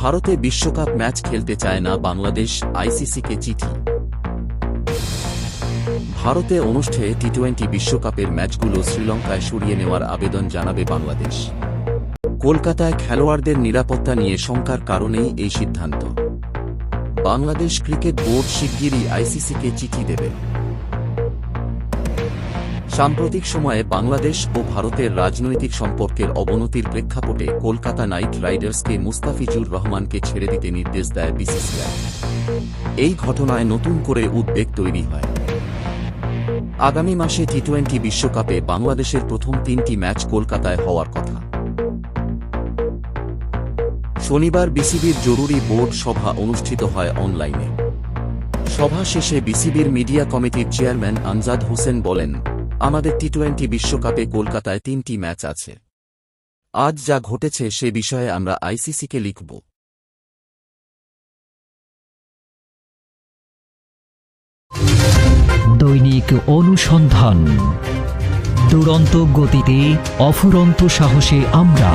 ভারতে বিশ্বকাপ ম্যাচ খেলতে চায় না বাংলাদেশ, আইসিসিকে চিঠি। ভারতে অনুষ্ঠেয় টি টোয়েন্টি বিশ্বকাপের ম্যাচগুলো শ্রীলঙ্কায় সরিয়ে নেওয়ার আবেদন জানাবে বাংলাদেশ। কলকাতায় খেলোয়াড়দের নিরাপত্তা নিয়ে শঙ্কার কারণেই এই সিদ্ধান্ত। বাংলাদেশ ক্রিকেট বোর্ড শিগগিরই আইসিসিকে চিঠি দেবে। সাম্প্রতিক সময়ে বাংলাদেশ ও ভারতের রাজনৈতিক সম্পর্কের অবনতির প্রেক্ষাপটে কলকাতা নাইট রাইডার্সকে মুস্তাফিজুর রহমানকে ছেড়ে দিতে নির্দেশ দেয় বিসিসিআই। এই ঘটনায় নতুন করে উদ্বেগ তৈরি হয়। আগামী মাসে টি টোয়েন্টি বিশ্বকাপে বাংলাদেশের প্রথম তিনটি ম্যাচ কলকাতায় হওয়ার কথা। শনিবার বিসিবির জরুরি বোর্ড সভা অনুষ্ঠিত হয় অনলাইনে। সভা শেষে বিসিবির মিডিয়া কমিটির চেয়ারম্যান আমজাদ হোসেন বলেন আমাদের টি টোয়েন্টি বিশ্বকাপে কলকাতায় তিনটি ম্যাচ আছে। আজ যা ঘটেছে সে বিষয়ে আমরা আইসিসিকে লিখব। দৈনিক অনুসন্ধান। দুরন্ত গতিতে অফুরন্ত সাহসে আমরা